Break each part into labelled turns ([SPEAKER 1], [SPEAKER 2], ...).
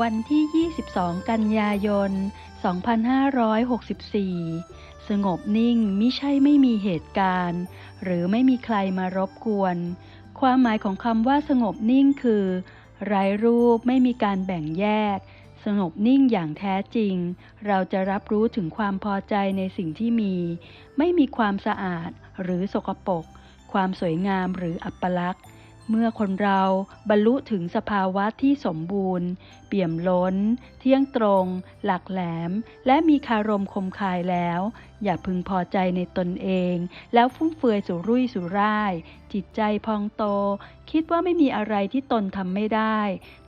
[SPEAKER 1] วันที่ 22 กันยายน 2564 สงบนิ่งมิใช่ไม่มีเหตุการณ์ หรือไม่มีใครมารบกวน ความหมายของคำว่าสงบนิ่งคือไร้รูปไม่มีการแบ่งแยก สงบนิ่งอย่างแท้จริง เราจะรับรู้ถึงความพอใจในสิ่งที่มี ไม่มีความสะอาดหรือสกปรกความสวยงามหรืออัปลักษณ์ เมื่อคนเราบรรลุถึงสภาวะที่สมบูรณ์ เปี่ยมล้น เที่ยงตรง หลักแหลม และมีคารมคมคายแล้ว อย่าพึงพอใจในตนเอง แล้วฟุ่มเฟือยสุรุ่ยสุร่าย จิตใจพองโต คิดว่าไม่มีอะไรที่ตนทำไม่ได้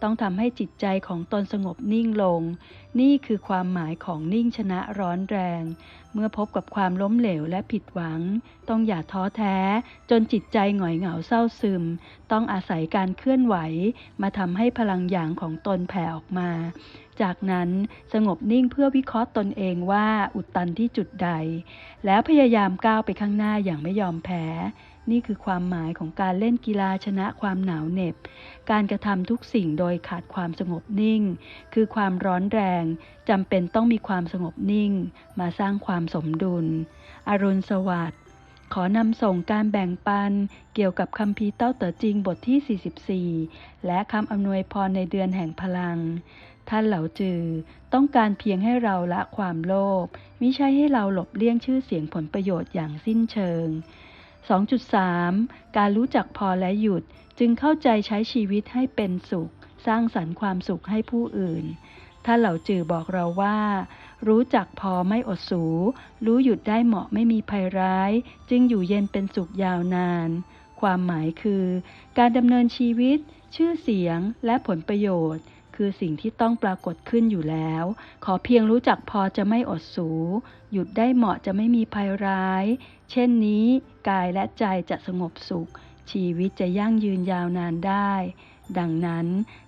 [SPEAKER 1] ต้องทำให้จิตใจของตนสงบนิ่งลง นี่คือความหมายของนิ่งชนะร้อนแรง เมื่อพบกับความล้มเหลวและผิดหวัง ต้องอย่าท้อแท้ จนจิตใจหงอยเหงาเศร้าซึม ต้องอาศัยการเคลื่อนไหว มาทำให้พลังหยางของตนแผ่ออกมา จากนั้นสงบนิ่งเพื่อวิเคราะห์ตนเองว่าอุดตันที่จุดใด แล้วพยายามก้าวไปข้างหน้าอย่างไม่ยอมแพ้นี่คือความหมายของการเล่นกีฬาชนะความหนาวเหน็บ การกระทำทุกสิ่งโดยขาดความสงบนิ่ง คือความร้อนแรงจำเป็นต้องมีความสงบนิ่ง มาสร้างความสมดุล อรุณสวัสดิ์ขอนำส่งการแบ่งปันเกี่ยวกับคำพีเต้าเต๋อจริงบทที่ 44 และคำอำนวยพรในเดือนแห่งพลัง ท่านเหล่าจือ ต้องการเพียงให้เราละความโลภมิใช่ให้เราหลบเลี่ยงชื่อเสียงผลประโยชน์อย่างสิ้นเชิง 2.3 การรู้จักพอและหยุดจึงเข้าใจใช้ชีวิตให้เป็นสุข สร้างสรรค์ความสุขให้ผู้อื่นท่าเหล่าจือบอกเราว่า รู้จักพอไม่อดสู รู้หยุดได้เหมาะไม่มีภัยร้าย จึงอยู่เย็นเป็นสุขยาวนาน ความหมายคือ การดำเนินชีวิต ชื่อเสียงและผลประโยชน์ คือสิ่งที่ต้องปรากฏขึ้นอยู่แล้ว ขอเพียงรู้จักพอจะไม่อดสู หยุดได้เหมาะจะไม่มีภัยร้าย เช่นนี้กายและใจจะสงบสุข ชีวิตจะยั่งยืนยาวนานได้ ดังนั้น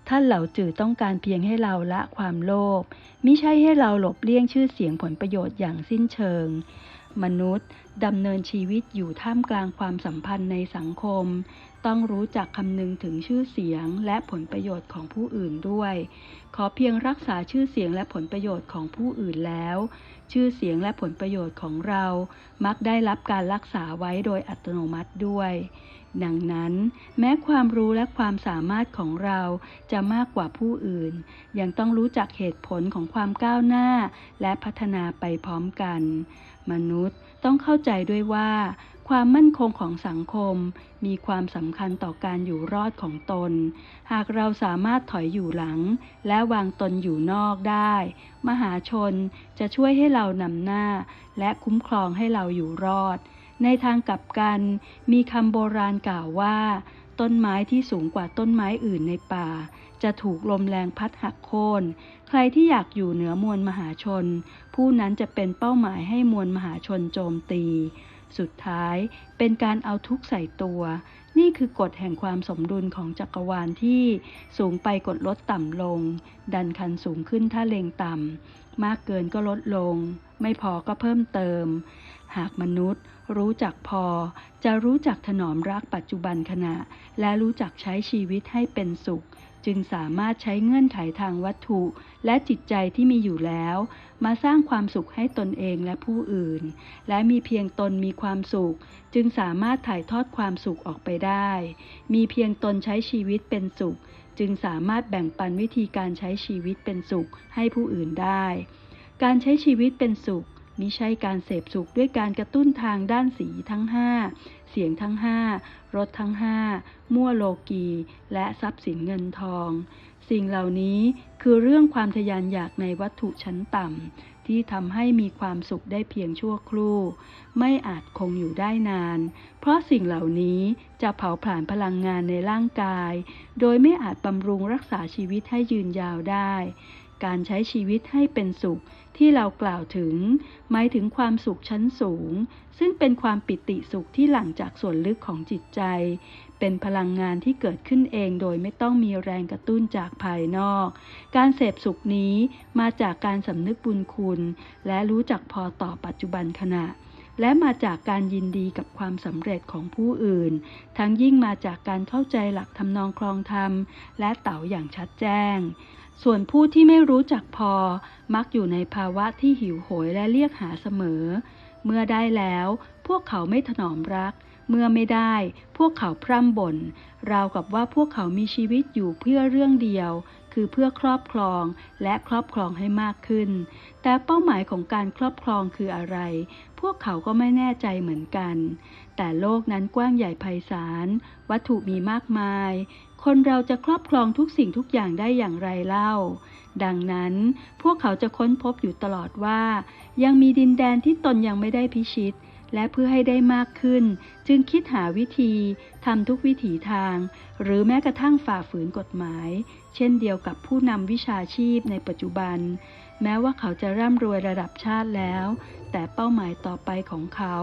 [SPEAKER 1] ท่านเหล่าจือต้องการเพียงให้เราละความโลภมิใช่ให้เราหลบเลี่ยงชื่อเสียงผลประโยชน์อย่างสิ้นเชิงมนุษย์ดำเนินชีวิตอยู่ท่ามกลางความสัมพันธ์ในสังคม ต้องรู้จักคำนึงถึงชื่อเสียงและผลประโยชน์ของผู้อื่นด้วย ขอเพียงรักษาชื่อเสียงและผลประโยชน์ของผู้อื่นแล้ว ชื่อเสียงและผลประโยชน์ของเรา มักได้รับการรักษาไว้โดยอัตโนมัติด้วย ดังนั้น แม้ความรู้และความสามารถของเราจะมากกว่าผู้อื่น ยังต้องรู้จักเหตุผลของความก้าวหน้า และพัฒนาไปพร้อมกัน มนุษย์ต้องเข้าใจด้วยว่า ความมั่นคงของสังคม มีความสำคัญต่อการอยู่รอดของตน หากเราสามารถถอยอยู่หลัง และวางตนอยู่นอกได้ มหาชนจะช่วยให้เรานำหน้า และคุ้มครองให้เราอยู่รอด ในทางกลับกัน มีคำโบราณกล่าวว่า ต้นไม้ที่สูงกว่าต้นไม้อื่นในป่า จะถูกลมแรงพัดหักโค่นใครที่อยากอยู่เหนือมวลมหาชน ผู้นั้นจะเป็นเป้าหมายให้มวลมหาชนโจมตี สุดท้ายเป็นการเอาทุกใส่ตัว นี่คือกฎแห่งความสมดุลของจักรวาลที่สูงไปกดลดต่ำลง ดันคันสูงขึ้นถ้าเลงต่ำ มากเกินก็ลดลง ไม่พอก็เพิ่มเติม หากมนุษย์ รู้จักพอ จะรู้จักถนอมรักปัจจุบันขณะ และรู้จักใช้ชีวิตให้เป็นสุข จึงสามารถใช้เงื่อนไขทางวัตถุ และจิตใจที่มีอยู่แล้ว มาสร้างความสุขให้ตนเองและผู้อื่น และมีเพียงตนมีความสุข จึงสามารถถ่ายทอดความสุขออกไปได้ มีเพียงตนใช้ชีวิตเป็นสุข จึงสามารถแบ่งปันวิธีการใช้ชีวิตเป็นสุขให้ผู้อื่นได้ การใช้ชีวิตเป็นสุข มิใช่การเสพสุขด้วยการกระตุ้นทางด้านสีทั้งห้าเสียงทั้งห้ารสทั้งห้ามั่วโลกี และทรัพย์สินเงินทอง สิ่งเหล่านี้คือเรื่องความทยานอยากในวัตถุชั้นต่ำที่ทำให้มีความสุขได้เพียงชั่วครู่ ไม่อาจคงอยู่ได้นาน เพราะสิ่งเหล่านี้จะเผาผลาญพลังงานในร่างกาย โดยไม่อาจบำรุงรักษาชีวิตให้ยืนยาวได้ การใช้ชีวิตให้เป็นสุขที่เรากล่าวถึง หมายถึงความสุขชั้นสูง ซึ่งเป็นความปิติสุขที่หลั่งจากส่วนลึกของจิตใจ เป็นพลังงานที่เกิดขึ้นเองโดยไม่ต้องมีแรงกระตุ้นจากภายนอก การเสพสุขนี้มาจากการสำนึกบุญคุณ และรู้จักพอต่อปัจจุบันขณะ และมาจากการยินดีกับความสำเร็จของผู้อื่น ทั้งยิ่งมาจากการเข้าใจหลักทำนองคลองธรรม และเต๋าอย่างชัดแจ้ง ส่วนผู้ที่ไม่รู้จักพอ มักอยู่ในภาวะที่หิวโหยและเรียกหาเสมอ เมื่อได้แล้ว พวกเขาไม่ถนอมรัก เมื่อไม่ได้ พวกเขาพร่ำบ่น ราวกับว่าพวกเขามีชีวิตอยู่เพื่อเรื่องเดียว คือเพื่อครอบครองและครอบครองให้มากขึ้น แต่เป้าหมายของการครอบครองคืออะไร พวกเขาก็ไม่แน่ใจเหมือนกัน แต่โลกนั้นกว้างใหญ่ไพศาล วัตถุมีมากมาย คนเราจะครอบครองทุกสิ่งทุกอย่างได้อย่างไรเล่า ดังนั้นพวกเขาจะค้นพบอยู่ตลอดว่า ยังมีดินแดนที่ตนยังไม่ได้พิชิต และเพื่อให้ได้มากขึ้น จึงคิดหาวิธีทำทุกวิถีทาง หรือแม้กระทั่งฝ่าฝืนกฎหมาย เช่นเดียวกับผู้นำวิชาชีพในปัจจุบัน แม้ว่าเขาจะร่ำรวยระดับชาติแล้ว แต่เป้าหมายต่อไปของเขา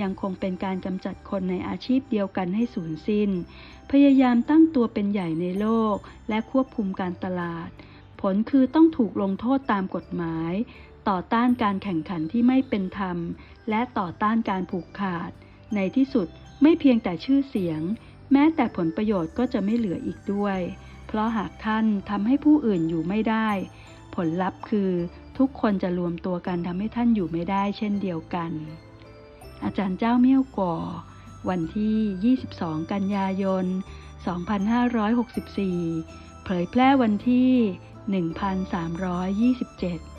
[SPEAKER 1] ยังคงเป็นการกำจัดคนในอาชีพเดียวกันให้สูญสิ้น พยายามตั้งตัวเป็นใหญ่ในโลก และควบคุมการตลาด ผลคือต้องถูกลงโทษตามกฎหมาย ต่อต้านการแข่งขันที่ไม่เป็นธรรม และต่อต้านการผูกขาด ในที่สุดไม่เพียงแต่ชื่อเสียง แม้แต่ผลประโยชน์ก็จะไม่เหลืออีกด้วย เพราะหากท่านทำให้ผู้อื่นอยู่ไม่ได้ ผลลัพธ์คือทุกคนจะรวมตัวกันทำให้ท่านอยู่ไม่ได้เช่นเดียวกัน อาจารย์เจ้าเมี่ยวก่อ วันที่ 22 กันยายน 2564 เผยแพร่วันที่ 1327